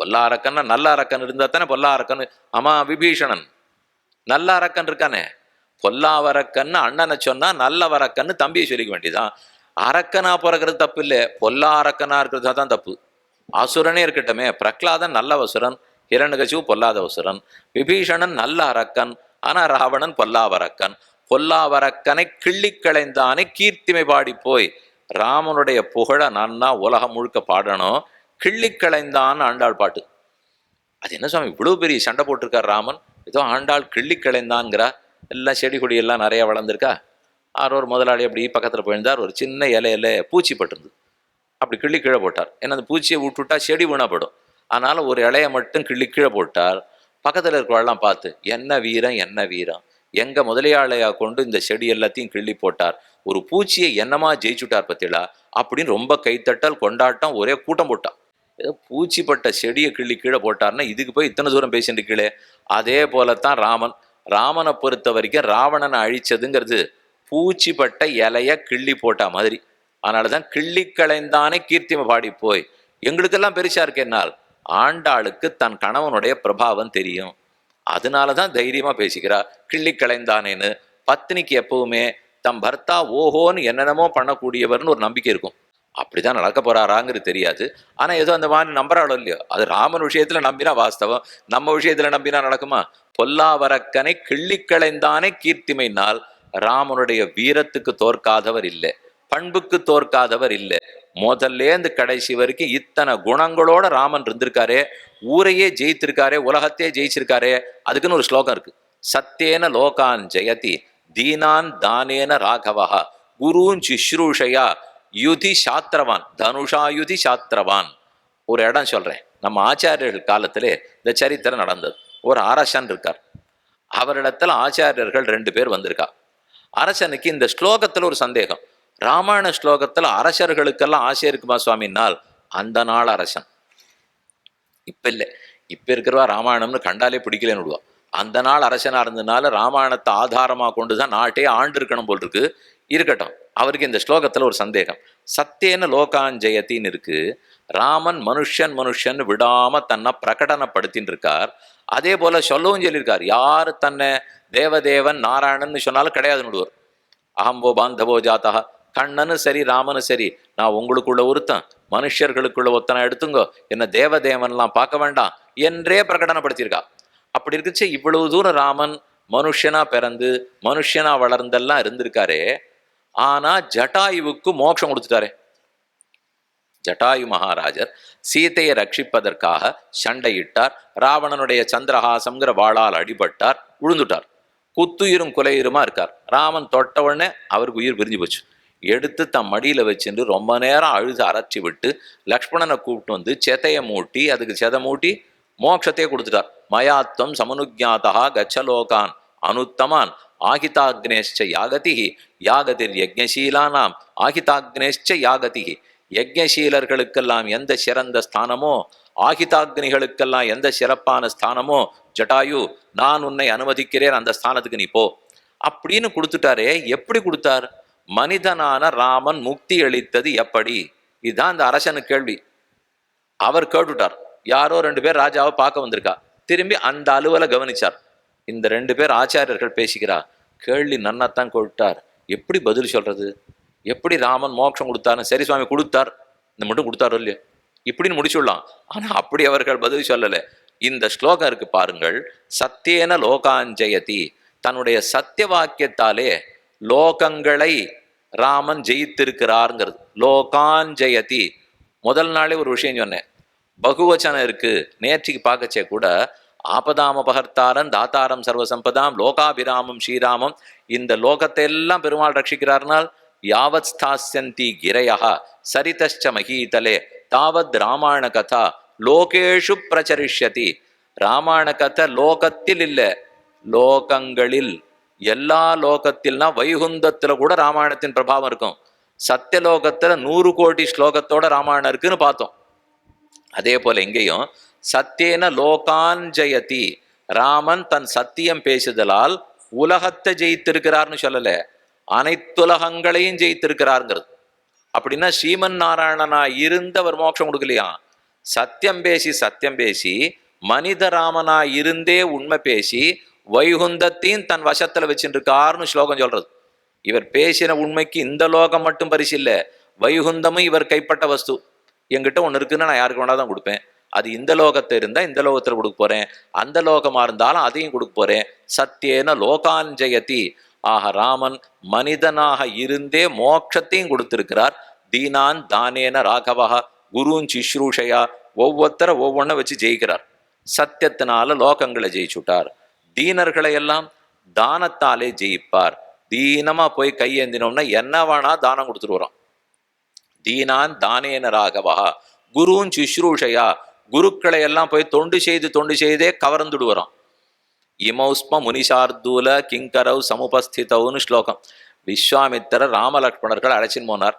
பொல்லாரக்கன்னா நல்ல அரக்கன் இருந்தா தானே பொல்லா அரக்கன் ஆமா விபீஷணன். நல்ல அரக்கன் இருக்கானே. பொல்லாவரக்கன்னு அண்ணனை சொன்னா நல்லவரக்கன்னு தம்பியை சொல்லிக்க வேண்டியதான் அரக்கனா பிறக்கிறது தப்பு இல்லை பொல்லா அரக்கனா இருக்கிறது தான் தப்பு. அசுரனே இருக்கட்டுமே பிரகலாதன் நல்ல அவசுரன் இரண்டு பொல்லாத அவசுரன் விபீஷணன் நல்ல அரக்கன் ஆனா ராவணன் பொல்லாவரக்கன். பொல்லாவரக்கனை கிள்ளி களைந்தானே கீர்த்திமை பாடி போய் ராமனுடைய புகழ நான் உலகம் முழுக்க பாடணும். கிள்ளி களைந்தான் ஆண்டாள் பாட்டு. அது என்ன சுவாமி இவ்வளோ பெரிய சண்டை போட்டிருக்கார் ராமன்? ஏதோ ஆண்டாள் கிள்ளி களைந்தான்ங்கிறா எல்லாம் செடி கொடி எல்லாம் வளர்ந்துருக்கா? ஆரோ ஒரு முதலாளி அப்படி பக்கத்தில் போயிருந்தார். ஒரு சின்ன இலையில பூச்சி பட்டிருந்து அப்படி கிள்ளி கீழே போட்டார். ஏன்னா அந்த பூச்சியை விட்டுவிட்டா செடி வீணாப்படும் அதனால் ஒரு இலையை மட்டும் கிள்ளி கீழே போட்டார். பக்கத்தில் இருக்கிறவெல்லாம் பார்த்து என்ன வீரம் என்ன வீரம். எங்கள் முதலியாளையாக கொண்டு இந்த செடி எல்லாத்தையும் கிள்ளி போட்டார். ஒரு பூச்சியை என்னமா ஜெயிச்சுட்டார் பத்திலா அப்படின்னு ரொம்ப கைத்தட்டல் கொண்டாட்டம் ஒரே கூட்டம் போட்டான். ஏதோ பூச்சிப்பட்ட செடியை கிள்ளி கீழே போட்டார்னா இதுக்கு போய் இத்தனை தூரம் பேசிட்டு கீழே? அதே போலத்தான் ராமன். ராமனை பொறுத்த வரைக்கும் ராவணனை அழிச்சதுங்கிறது பூச்சிப்பட்ட இலைய கிள்ளி போட்டா மாதிரி. அதனால தான் கிள்ளி களைந்தானே கீர்த்திமை பாடி போய். எங்களுக்கெல்லாம் பெருசா இருக்கேனால் ஆண்டாளுக்கு தன் கணவனுடைய பிரபாவம் தெரியும். அதனால தான் தைரியமாக பேசிக்கிறா கிள்ளி களைந்தானேன்னு பத்னிக்கு எப்பவுமே தம் பர்த்தா ஓஹோன்னு என்னென்னமோ பண்ணக்கூடியவர்னு ஒரு நம்பிக்கை இருக்கும். அப்படிதான் நடக்க போறாராங்கிறது தெரியாது. ஆனா ஏதோ அந்த மாதிரி நம்புறாளோ இல்லையோ அது ராமன் விஷயத்துல நம்பினா வாஸ்தவம் நம்ம விஷயத்துல நம்பினா நடக்குமா? பொல்லாவரக்கனை கிள்ளிக்களைந்தானே கீர்த்திமைனால் ராமனுடைய வீரத்துக்கு தோற்காதவர் இல்லை பண்புக்கு தோற்காதவர் இல்லை. முதல்லேந்து கடைசி வரைக்கும் இத்தனை குணங்களோட ராமன் இருந்திருக்காரே ஊரையே ஜெயித்திருக்காரே உலகத்தையே ஜெயிச்சிருக்காரே அதுக்குன்னு ஒரு ஸ்லோகம் இருக்கு. சத்தேன லோகான் ஜெயதி தீனான் தானேன ராகவஹா குருன் சிஸ்ரூஷயா யுதி சாத்திரவான் தனுஷா யுதி சாத்திரவான் ஒரு இடம் சொல்றேன். நம்ம ஆச்சாரியர்கள் காலத்திலே இந்த சரித்திரம் நடந்தது. ஒரு அரசன் இருக்கார். அவரிடத்துல ஆச்சாரியர்கள் ரெண்டு பேர் வந்திருக்கா. அரசனுக்கு இந்த ஸ்லோகத்துல ஒரு சந்தேகம். ராமாயண ஸ்லோகத்துல அரசர்களுக்கெல்லாம் ஆசை இருக்குமா சுவாமினால்? அந்த நாள் அரசன். இப்ப இல்லை. இப்ப இருக்கிறவா ராமாயணம்னு கண்டாலே பிடிக்கலன்னு விடுவா. அந்த நாள் அரசனா இருந்ததுனால ராமாயணத்தை ஆதாரமாக கொண்டு தான் நாட்டே ஆண்டு இருக்கணும் போல் இருக்கு. இருக்கட்டும். அவருக்கு இந்த ஸ்லோகத்துல ஒரு சந்தேகம். சத்தேன லோகாஞ்சயத்தின்னு இருக்கு. ராமன் மனுஷன் மனுஷன் விடாம தன்னை பிரகடனப்படுத்தின்னு இருக்கார் அதே போல சொல்லவும் சொல்லியிருக்கார். யார் தன்னை? தேவதேவன் நாராயணன் சொன்னாலும் கிடையாதுன்னு நடுவர். அகம்போ பாந்தவோ ஜாத்தா கண்ணனும் சரி ராமனும் சரி. நான் உங்களுக்குள்ள ஒருத்தன். மனுஷர்களுக்குள்ள ஒத்தனை எடுத்துங்கோ. என்ன தேவதேவன்லாம் பார்க்க வேண்டாம் என்றே பிரகடனப்படுத்தியிருக்கா. அப்படி இருக்குச்சு இவ்வளவு தூரம் ராமன் மனுஷனா பிறந்து மனுஷனா வளர்ந்தெல்லாம் இருந்திருக்காரே. ஆனா ஜட்டாயுவுக்கு மோட்சம் கொடுத்துட்டாரே. ஜட்டாயு மகாராஜர் சீதையை ரட்சிப்பதற்காக சண்டையிட்டார். ராவணனுடைய சந்திரஹாசம்ங்கிற வாளால் அடிபட்டார் விழுந்துட்டார் குத்துயிரும் குலையுருமா இருக்கார். ராமன் தொட்ட உடனே அவருக்கு உயிர் பிரிஞ்சு போச்சு. எடுத்து தம் மடியில வச்சுட்டு ரொம்ப நேரம் அழுது அரைச்சி விட்டு லக்ஷ்மணனை கூப்பிட்டு வந்து செதைய மூட்டி அதுக்கு செதை மூட்டி மோட்சத்தையே கொடுத்துட்டார். மயாத்தம் சமனுஜாதா கச்சலோகான் அனுத்தமான் ஆகிதாக்னேஷ்ச யாகதிகி யாகதிர் யஜ்ஞசீலானாம். ஆகிதாக்னேஷ்ச யாகதிகி யஜ்ஞசீலர்களுக்கெல்லாம் எந்த சிறந்த ஸ்தானமோ ஆகிதாக்னிகளுக்கெல்லாம் எந்த சிறப்பான ஸ்தானமோ ஜட்டாயு நான் உன்னை அனுமதிக்கிறேன் அந்த ஸ்தானத்துக்கு நீ போ. அப்படின்னு கொடுத்துட்டாரே எப்படி கொடுத்தார்? மனிதனான ராமன் முக்தி அளித்தது எப்படி? இதுதான் அந்த அரசனு கேள்வி. அவர் கேட்டுட்டார். யாரோ ரெண்டு பேர் ராஜாவை பார்க்க வந்திருக்கா. திரும்பி அந்த அலுவலை கவனிச்சார். இந்த ரெண்டு பேர் ஆச்சாரியர்கள் பேசிக்கிறா கேள்வி நன்னாத்தான் கொடுத்தார் எப்படி பதில் சொல்றது? எப்படி ராமன் மோட்சம் கொடுத்தாரு? சரி சுவாமி கொடுத்தார். இந்த மட்டும் கொடுத்தாரோ இல்லையோ? இப்படின்னு முடிச்சுடலாம் ஆனா அப்படி அவர்கள் பதில் சொல்லலை. இந்த ஸ்லோகம் இருக்கு பாருங்கள். சத்தியேன லோகாஞ்சயதி. தன்னுடைய சத்திய வாக்கியத்தாலே லோகங்களை ராமன் ஜெயித்திருக்கிறாருங்கிறது. லோகாஞ்சயதி. முதல் நாளே ஒரு விஷயம் சொன்னேன். பகுவச்சனம் இருக்கு. நேற்றுக்கு பார்க்கச்சே கூட ஆபதாமபகர்த்தாரன் தாத்தாரம் சர்வசம்பதாம் லோகாபிராமம் ஸ்ரீராமம். இந்த லோகத்தை எல்லாம் பெருமாள் ரட்சிக்கிறார்னால் யாவத் ஸ்தாசந்தி கிரையா சரிதಶ್ಚ மகீதலே தாவத் ராமாயண கதா லோகேஷு பிரச்சரிஷ்யதி. ராமாயண கதை லோகத்தில் இல்ல லோகங்களில். எல்லா லோகத்தில்னா வைகுந்தத்துல கூட ராமாயணத்தின் பிரபாவம் இருக்கும். சத்தியலோகத்துல நூறு கோடி ஸ்லோகத்தோட ராமாயணம் இருக்குன்னு பார்த்தோம். அதே போல இங்கேயும் சத்தியேன லோகாஞ்சயதி ராமன் தன் சத்தியம் பேசுதலால் உலகத்தை ஜெயித்திருக்கிறார்னு சொல்லல. அனைத்துலகங்களையும் ஜெயித்திருக்கிறாருங்கிறது. அப்படின்னா ஸ்ரீமன் நாராயணனா இருந்தவர் மோட்சம் கொடுக்கலையா? சத்தியம் பேசி சத்தியம் பேசி மனித ராமனா இருந்தே உண்மை பேசி வைகுந்தத்தையும் தன் வசத்துல வச்சுருக்காருன்னு ஸ்லோகம் சொல்றது. இவர் பேசின உண்மைக்கு இந்த லோகம் மட்டும் பரிசு இல்லை வைகுந்தமும் இவர் கைப்பட்ட வஸ்து. என்கிட்ட ஒன்று இருக்குன்னு நான் யாருக்கு வேணா தான் கொடுப்பேன். அது இந்த லோகத்தை இருந்தால் இந்த லோகத்தில் கொடுக்க போறேன். அந்த லோகமா இருந்தாலும் அதையும் கொடுக்க போறேன். சத்தியேன லோகாஞ்சயதி. ஆக ராமன் மனிதனாக இருந்தே மோட்சத்தையும் கொடுத்துருக்கிறார். தீனான் தானேன ராகவா குருன் சிஸ்ரூஷையா ஒவ்வொருத்தரை ஒவ்வொன்றை வச்சு ஜெயிக்கிறார். சத்தியத்தினால லோகங்களை ஜெயிச்சுட்டார். தீனர்களை எல்லாம் தானத்தாலே ஜெயிப்பார். தீனமா போய் கையேந்தினோம்னா என்ன வேணா தானம் கொடுத்துட்டு வரோம். தீனான் தானேன ராகவா குருன் சுஷ்ரூஷையா. குருக்களை எல்லாம் போய் தொண்டு செய்து தொண்டு செய்தே கவர்ந்துடு வரோம் இமௌஸ்ம முனிஷார்தூல கிங்கரவ் சமுபஸ்திதவுன்னு ஸ்லோகம். விஸ்வாமித்திர ராமலக்ஷ்மணர்கள் அழைச்சின்னு போனார்.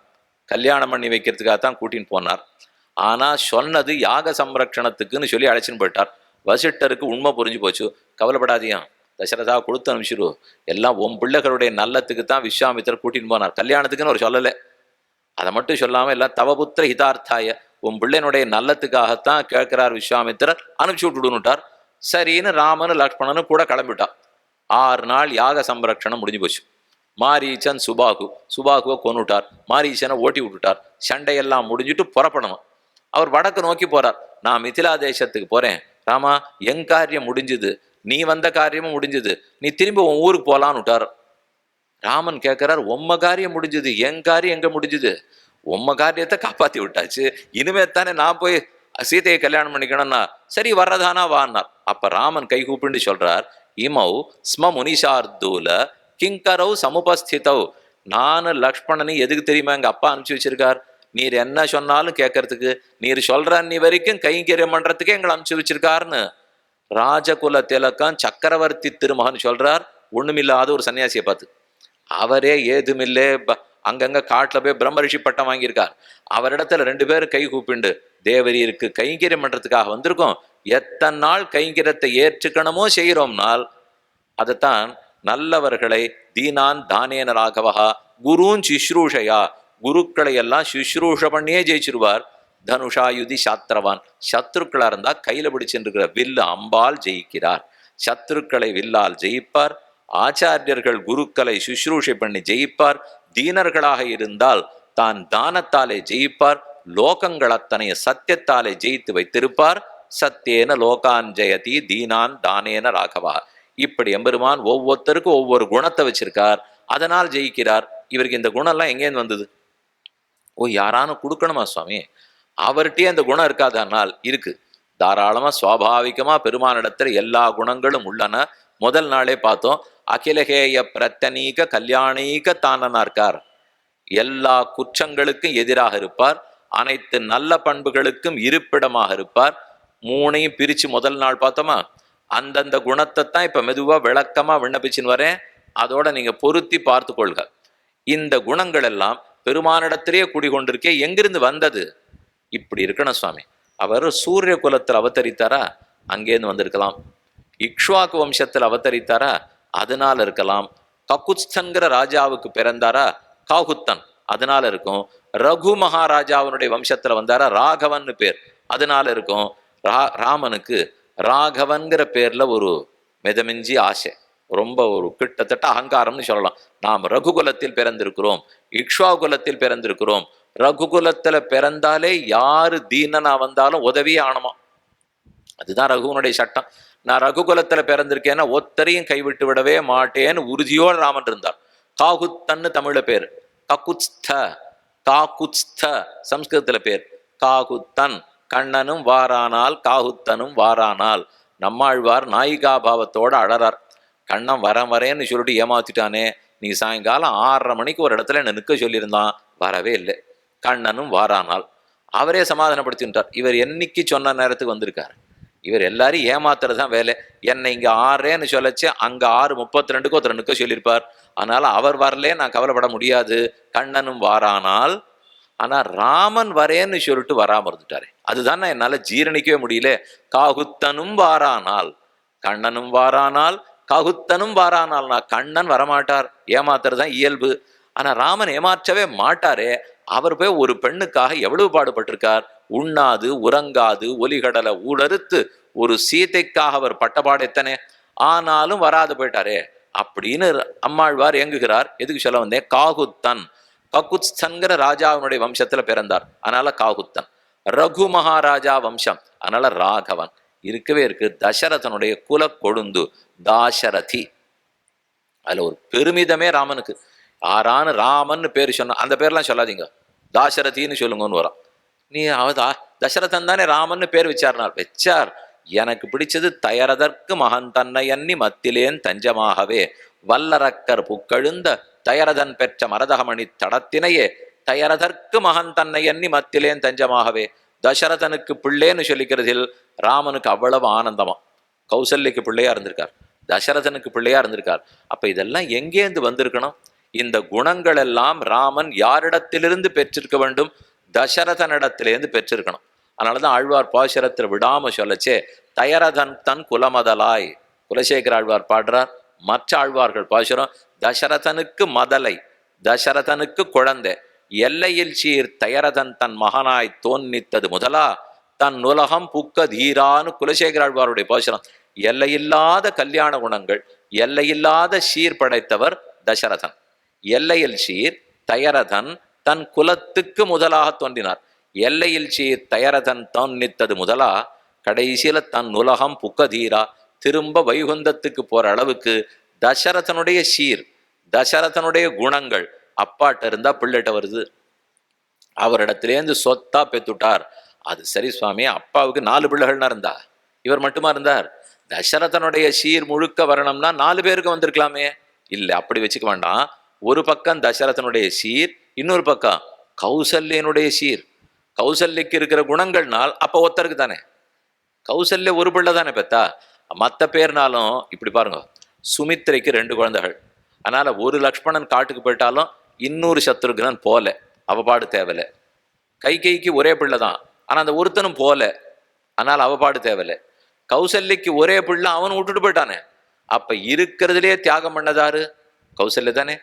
கல்யாணம் பண்ணி வைக்கிறதுக்காக தான் கூட்டின்னு போனார். ஆனால் சொன்னது யாக சம்ரக்ஷணத்துக்குன்னு சொல்லி அழைச்சின்னு போயிட்டார். வசிட்டருக்கு உண்மை புரிஞ்சு போச்சு. கவலைப்படாதியா தசரதா கொடுத்து அனுப்பிச்சிரு. எல்லாம் உன் பிள்ளைகளுடைய நல்லத்துக்கு தான் விஸ்வாமித்திரர் கூட்டின்னு போனார். கல்யாணத்துக்குன்னு ஒரு சொல்லலை. அதை மட்டும் சொல்லாமல் எல்லாம் தவபுத்திர ஹிதார்த்தாய உன் பிள்ளைனுடைய நல்லத்துக்காகத்தான் கேட்கிறார் விஸ்வாமித்திரர் அனுப்பிச்சு விட்டுடுன்னுட்டார். சரின்னு ராமனு லக்ஷ்மணனு கூட கிளம்பிட்டான் ஆறு நாள் யாக சம்ரக்ஷணம் முடிஞ்சு போச்சு. மாரீச்சன் சுபாகு சுபாகுவை கொண்டுட்டார் மாரீச்சனை ஓட்டி விட்டுட்டார். சண்டையெல்லாம் முடிஞ்சுட்டு புறப்படணும். அவர் வடக்கு நோக்கி போறார். நான் மிதிலா தேசத்துக்கு போறேன். ராமா என் காரியம் முடிஞ்சுது. நீ வந்த காரியமும் முடிஞ்சுது. நீ திரும்பி உன் ஊருக்கு போகலான்னு விட்டார் ராமன் கேட்கிறார் உம்ம காரியம் முடிஞ்சுது. என் காரியம் எங்க முடிஞ்சுது? உம்ம காரியத்தை காப்பாத்தி விட்டாச்சு. இனிமே தானே நான் போய் சீதையை கல்யாணம் பண்ணிக்கணும்னா சரி வர்றதானா வான்னார் அப்ப ராமன் கை கூப்பிண்டு சொல்றார் இமௌ ஸ்ம முனிஷார்தூல கிங்கரவ் சமுபஸ்திதவ் நான் லக்ஷ்மணனி எதுக்கு தெரியுமா எங்க அப்பா அனுப்பிச்சு வச்சிருக்கார்? நீர் என்ன சொன்னாலும் கேட்கறதுக்கு நீர் சொல்ற நீ வரைக்கும் கைங்கரியம் பண்றதுக்கே எங்களை அனுப்பிச்சு வச்சிருக்காருன்னு. ராஜகுல திலக்கம் சக்கரவர்த்தி திருமகன் சொல்றார். ஒண்ணுமில்லாத ஒரு சன்னியாசியை பார்த்து. அவரே ஏதுமில்லே அங்கங்கே காட்டில் போய் பிரம்ம ரிஷி பட்டம் வாங்கியிருக்கார். அவரிடத்துல ரெண்டு பேரும் கை கூப்பிண்டு தேவரீருக்கு கைங்கரியம் பண்ணுறதுக்காக வந்திருக்கோம். எத்தனை நாள் கைங்கரியத்தை ஏற்றுக்கணுமோ செய்கிறோம்னால் அதைத்தான் நல்லவர்களை தீனான் தானேன ராகவா குருன் சுஷ்ரூஷையா. குருக்களை எல்லாம் சுஷ்ரூஷ பண்ணியே ஜெயிச்சிருவார். தனுஷாயுதி சாத்திரவான். சத்ருக்களாக இருந்தால் கையில் பிடிச்சிருக்கிற வில்லு அம்பால் ஜெயிக்கிறார். சத்ருக்களை வில்லால் ஜெயிப்பார். ஆச்சாரியர்கள் குருக்களை சுஷ்ரூஷை பண்ணி ஜெயிப்பார். தீனர்களாக இருந்தால் தான் தானத்தாலே ஜெயிப்பார் லோகங்கள் அத்தனைய சத்தியத்தாலே ஜெயித்து வைத்திருப்பார். சத்தியேன லோகான் ஜெயதி தீனான் தானேன ராகவா இப்படி எம்பெருமான் ஒவ்வொருத்தருக்கும் ஒவ்வொரு குணத்தை வச்சிருக்கார். அதனால் ஜெயிக்கிறார். இவருக்கு இந்த குணம்லாம் எங்கேருந்து வந்தது? ஓ யாரானும் கொடுக்கணுமா சுவாமி? அவர்கிட்டயே அந்த குணம் இருக்காதனால் இருக்கு. தாராளமா சுவாபாவிகமா பெருமானிடத்துல எல்லா குணங்களும் உள்ளன. முதல் நாளே பார்த்தோம். அகிலகேய பிரத்தனீக கல்யாணீக தானனா இருக்கார் எல்லா குற்றங்களுக்கும் எதிராக இருப்பார். அனைத்து நல்ல பண்புகளுக்கும் இருப்பிடமாக இருப்பார். மூணையும் பிரித்து முதல் நாள் பார்த்தோமா? அந்தந்த குணத்தை தான் இப்போ மெதுவாக விளக்கமா விண்ணப்பிச்சுன்னு வரேன். அதோட நீங்கள் பொருத்தி பார்த்து கொள்க. இந்த குணங்கள் எல்லாம் பெருமானிடத்திலேயே குடிகொண்டிருக்கே எங்கிருந்து வந்தது? இப்படி இருக்கணும் சுவாமி. அவர் சூரிய குலத்தில் அவதரித்தாரா? அங்கேருந்து வந்திருக்கலாம். இக்ஷ்வாக்கு வம்சத்தில் அவதரித்தாரா? அதனால இருக்கலாம் ககுத்ஸ்தன்கிற ராஜாவுக்கு பிறந்தாரா? காகுத்தன். அதனால இருக்கும் ரகு மகாராஜாவினுடைய வம்சத்துல வந்தாரா? ராகவன் பேர். அதனால இருக்கும் ரா ராமனுக்கு ராகவன்கிற பேர்ல ஒரு மிதமிஞ்சி ஆசை. ரொம்ப ஒரு கிட்டத்தட்ட அகங்காரம்னு சொல்லலாம். நாம் ரகுகுலத்தில் பிறந்திருக்கிறோம். இக்ஷா குலத்தில் பிறந்திருக்கிறோம். ரகுகுலத்துல பிறந்தாலே யாரு தீனனா வந்தாலும் உதவியே ஆனமா. அதுதான் ரகுவனுடைய சட்டம். நான் ரகுகுலத்தில் பிறந்திருக்கேன்னா ஒத்தரையும் கைவிட்டு விடவே மாட்டேன்னு உறுதியோடு ராமன் இருந்தார். காகுத்தன்னு தமிழ பேர். ககுத்ஸ்த காகுத்ஸ்த சம்ஸ்கிருதத்தில் பேர். காகுத்தன் கண்ணனும் வாரானால் காகுத்தனும் வாரானால். நம்மாழ்வார் நாயிகா பாவத்தோட அழறார். கண்ணன் வரேன் வரேன்னு சொல்லிட்டு ஏமாத்திட்டானே. நீ சாயங்காலம் ஆறரை மணிக்கு ஒரு இடத்துல என்ன நிற்க சொல்லியிருந்தான். வரவே இல்லை. கண்ணனும் வாரானால். அவரே சமாதானப்படுத்தின்றார் இவர் என்னைக்கு சொன்ன நேரத்துக்கு வந்திருக்கார்? இவர் எல்லாரையும் ஏமாத்துறது தான் வேலை. என்னை இங்கே ஆறேன்னு சொல்லச்சு அங்கே ஆறு முப்பத்தி ரெண்டுக்கோ ரெண்டுக்கோ சொல்லியிருப்பார். அதனால் அவர் வரலே நான் கவலைப்பட முடியாது. கண்ணனும் வாரானால் ஆனால் ராமன் வரேன்னு சொல்லிட்டு வராமல் இருந்துட்டாரு. அதுதான் என்னால் ஜீரணிக்கவே முடியல. காகுத்தனும் வாரானால் கண்ணனும் வாரானால் காகுத்தனும் வாரானால் நான் கண்ணன் வரமாட்டார். ஏமாத்துறது தான் இயல்பு. ஆனால் ராமன் ஏமாற்றவே மாட்டாரே. அவர் போய் ஒரு பெண்ணுக்காக எவ்வளவு பாடுபட்டிருக்கார்? உண்ணாது உறங்காது ஒலிகடலை ஊடறுத்து ஒரு சீதைக்காக அவர் பட்டபாடு எத்தனை? ஆனாலும் வராது போயிட்டாரே. அப்படின்னு அம்மாழ்வார் இயங்குகிறார். எதுக்கு சொல்ல வந்தேன்? காகுத்தன். ககுத்ஸ்தன்கிற ராஜாவினுடைய வம்சத்துல பிறந்தார். அதனால காகுத்தன். ரகு மகாராஜா வம்சம். அதனால ராகவன். இருக்கவே இருக்கு. தசரதனுடைய குல கொழுந்து தாசரதி. அதுல ஒரு பெருமிதமே ராமனுக்கு. ஆறான ராமன் பேர் சொன்ன அந்த பேர்லாம் சொல்லாதீங்க. தாசரதின்னு சொல்லுங்கன்னு வரான். நீ அவதா தசரதன் தானே ராமன்னு பேர் வச்சார்னார். வச்சார். எனக்கு பிடிச்சது தயரதற்கு மகன் தன்னை அன்னி மத்திலேன் தஞ்சமாகவே. வல்லரக்கர் புக்கழுந்த தயரதன் பெற்ற மரதகமணி தடத்தினையே. தயரதற்கு மகன் தன்னை அன்னி மத்திலேன் தஞ்சமாகவே. தசரதனுக்கு பிள்ளைன்னு சொல்லிக்கிறதில் ராமனுக்கு அவ்வளவு ஆனந்தமா. கௌசல்யக்கு பிள்ளையா இருந்திருக்கார். தசரதனுக்கு பிள்ளையா இருந்திருக்கார். அப்ப இதெல்லாம் எங்கேருந்து வந்திருக்கணும்? இந்த குணங்கள் எல்லாம் ராமன் யாரிடத்திலிருந்து பெற்றிருக்க வேண்டும்? தசரதனிடத்திலேருந்து பெற்றிருக்கணும். அதனாலதான் ஆழ்வார் பாசுரத்தில் விடாமல் சொல்லச்சே தயரதன் தன் குலமதலாய். குலசேகர ஆழ்வார் பாடுறார். மற்ற ஆழ்வார்கள் பாசுரம் தசரதனுக்கு மதலை தசரதனுக்கு குழந்தை எல்லையில் சீர் தயரதன் தன் மகனாய் தோன்னித்தது முதலா தன் உலகம் புக்க தீரான்னு குலசேகர ஆழ்வாருடைய பாசுரம் எல்லையில்லாத கல்யாண குணங்கள் எல்லையில்லாத சீர் படைத்தவர் தசரதன். எல்லையில் சீர் தயரதன் தன் குலத்துக்கு முதலாக தோன்றினார். எல்லையில் சீர் தயரதன் தோன்னித்தது முதலா கடைசியில தன் உலகம் புக்கதீரா. திரும்ப வைகுந்தத்துக்கு போற அளவுக்கு தசரதனுடைய சீர் தசரதனுடைய குணங்கள் அப்பாட்ட இருந்தா பிள்ளைகிட்ட வருது. அவரிடத்திலேருந்து சொத்தா பெத்துட்டார் அது சரி சுவாமி அப்பாவுக்கு நாலு பிள்ளைகள்னா இருந்தா? இவர் மட்டுமா இருந்தார்? தசரதனுடைய சீர் முழுக்க வரணும்னா நாலு பேருக்கு வந்திருக்கலாமே. இல்லை அப்படி வச்சுக்க வேண்டாம். ஒரு பக்கம் தசரதனுடைய சீர் இன்னொரு பக்கம் கௌசல்யனுடைய சீர். கௌசல்யக்கு இருக்கிற குணங்கள்னால் அப்போ ஒருத்தருக்கு தானே? கௌசல்ய ஒரு பிள்ளை தானே பெத்தா? மற்ற பேர்னாலும் இப்படி பாருங்க சுமித்ரைக்கு ரெண்டு குழந்தைகள். அதனால் ஒரு லக்ஷ்மணன் காட்டுக்கு போயிட்டாலும் இன்னொரு சத்ருகனன் போல அவபாடு தேவலை. கை கைக்கு ஒரே பிள்ளை தான் ஆனால் அந்த ஒருத்தனும் போல ஆனால் அவபாடு தேவலை. கௌசல்யக்கு ஒரே பிள்ளை அவன் விட்டுட்டு போயிட்டானே. அப்போ இருக்கிறதுலே தியாகம் பண்ணதாரு கௌசல்ய தானே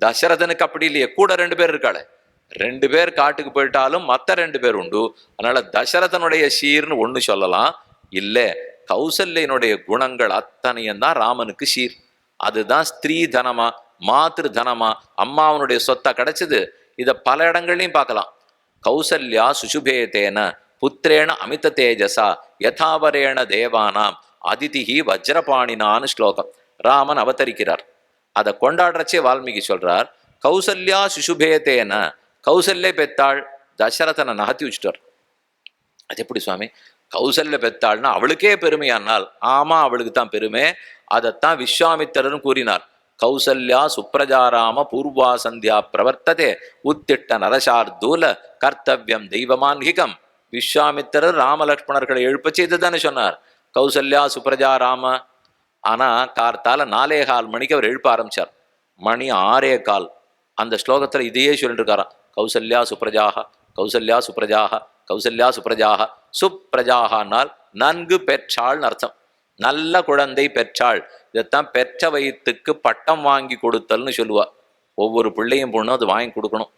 தசரதனுக்கு அப்படி இல்லையே கூட ரெண்டு பேர் இருக்காளே. ரெண்டு பேர் காட்டுக்கு போயிட்டாலும் மத்த ரெண்டு பேர் உண்டு. அதனால தசரதனுடைய சீர்னு ஒன்று சொல்லலாம். இல்லை கௌசல்யனுடைய குணங்கள் அத்தனையும் தான் ராமனுக்கு சீர். அதுதான் ஸ்திரீ தனமா மாத்திரு தனமா அம்மாவனுடைய சொத்தா கிடைச்சது. இதை பல இடங்கள்லையும் பார்க்கலாம். கௌசல்யா சுசுபேதேன புத்திரேண அமித தேஜசா யதாவரேண தேவானாம் அதிதிகி வஜ்ரபாணினான்னு ஸ்லோகம். ராமன் அவதரிக்கிறார். அதை கொண்டாடுறச்சே வால்மீகி சொல்றார் கௌசல்யா சிசுபேதேன. கௌசல்ய பெத்தாள் தசரதனை நகர்த்தி வச்சுட்டார். அது எப்படி சுவாமி? கௌசல்ய பெத்தாள்னா அவளுக்கே பெருமையானால் ஆமா அவளுக்கு தான் பெருமை. அதைத்தான் விஸ்வாமித்திரரும் கூறினார். கௌசல்யா சுப்ரஜாராம பூர்வா சந்தியா பிரவர்த்ததே உத்திட்ட நரசார்தூல கர்த்தவியம் தெய்வமான்கிகம் விஸ்வாமித்திரர் ராமலட்சுமணர்களை எழுப்ப செய்து தானே சொன்னார். கௌசல்யா சுப்ரஜா ராம ஆனால் கார்த்தால நாலே கால் மணிக்கு அவர் எழுப்ப ஆரம்பித்தார் மணி ஆறே கால். அந்த ஸ்லோகத்தில் இதையே சொல்லிட்டு இருக்காராம் கௌசல்யா சுப்ரஜாக கௌசல்யா சுப்ரஜாக கௌசல்யா சுப்ரஜாக சுப்ரஜாகனால் நன்கு பெற்றாள்னு அர்த்தம். நல்ல குழந்தை பெற்றாள். இதைத்தான் பெற்ற வயிற்றுக்கு பட்டம் வாங்கி கொடுத்தல்னு சொல்லுவா. ஒவ்வொரு பிள்ளையும் பொண்ணும் அது வாங்கி கொடுக்கணும்.